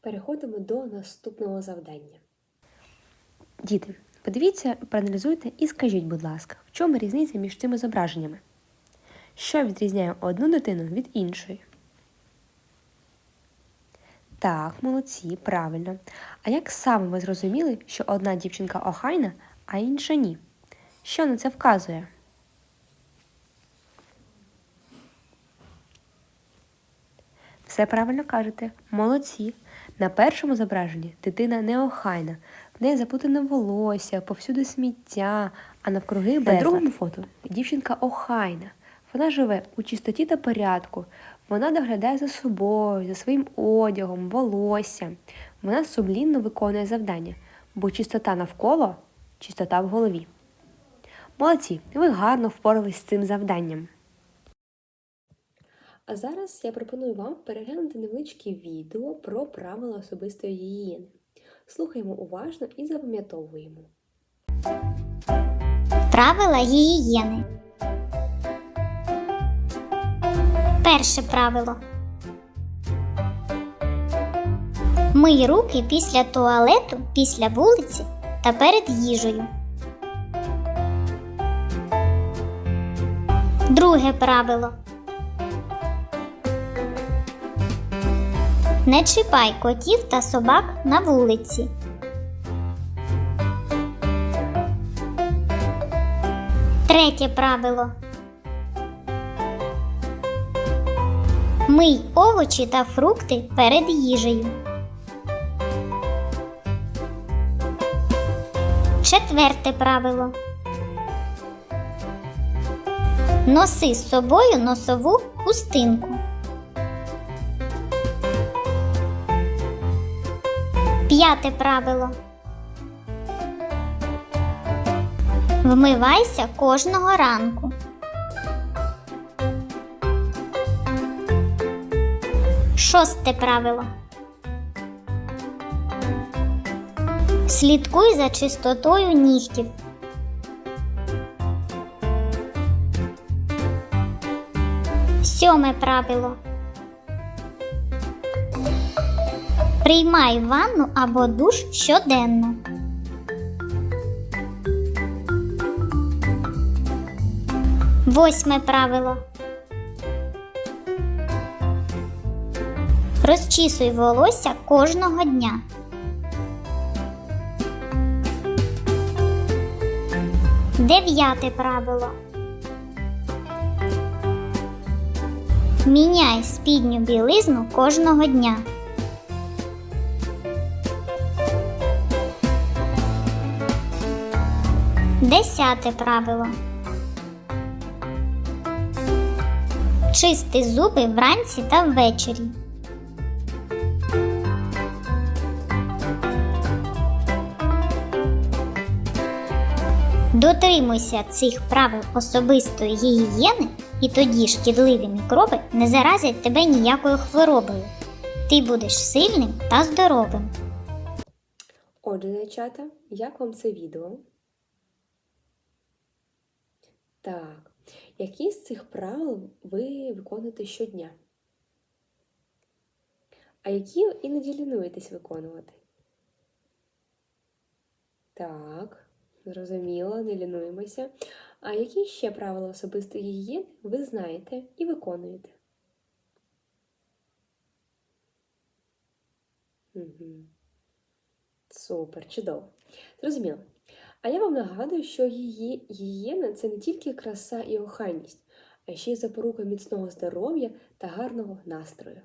Переходимо до наступного завдання. Діти, подивіться, проаналізуйте і скажіть, будь ласка, в чому різниця між цими зображеннями? Що відрізняє одну дитину від іншої? Так, молодці, правильно. А як саме ви зрозуміли, що одна дівчинка охайна, а інша ні? Що на це вказує? Все правильно кажете. Молодці. На першому зображенні дитина неохайна, в неї заплутане волосся, повсюди сміття, а навкруги безлад. На другому фото дівчинка охайна. Вона живе у чистоті та порядку. Вона доглядає за собою, за своїм одягом, волоссям. Вона сумлінно виконує завдання, бо чистота навколо чистота в голові. Молодці, ви гарно впорались з цим завданням. А зараз я пропоную вам переглянути невеличке відео про правила особистої гігієни. Слухаємо уважно і запам'ятовуємо. Правила гігієни. Перше правило. Мий руки після туалету, після вулиці та перед їжею. Друге правило. Не чіпай котів та собак на вулиці. Третє правило. Мий овочі та фрукти перед їжею. Четверте правило. Носи з собою носову хустинку. П'яте правило. Вмивайся кожного ранку. Шосте правило. Слідкуй за чистотою нігтів. Сьоме правило. Приймай ванну або душ щоденно. Восьме правило. Розчісуй волосся кожного дня. Дев'яте правило. Міняй спідню білизну кожного дня. Десяте правило. Чисти зуби вранці та ввечері. Дотримуйся цих правил особистої гігієни, і тоді шкідливі мікроби не заразять тебе ніякою хворобою. Ти будеш сильним та здоровим. Отже, зайчата, як вам це відео? Так, які з цих правил ви виконуєте щодня? А які іноді лінуєтесь виконувати? Так, зрозуміло, не лінуємося. А які ще правила особистої гігієни ви знаєте і виконуєте? Угу. Супер, чудово. Зрозуміло. А я вам нагадую, що її гігієна це не тільки краса і охайність, а ще й запорука міцного здоров'я та гарного настрою.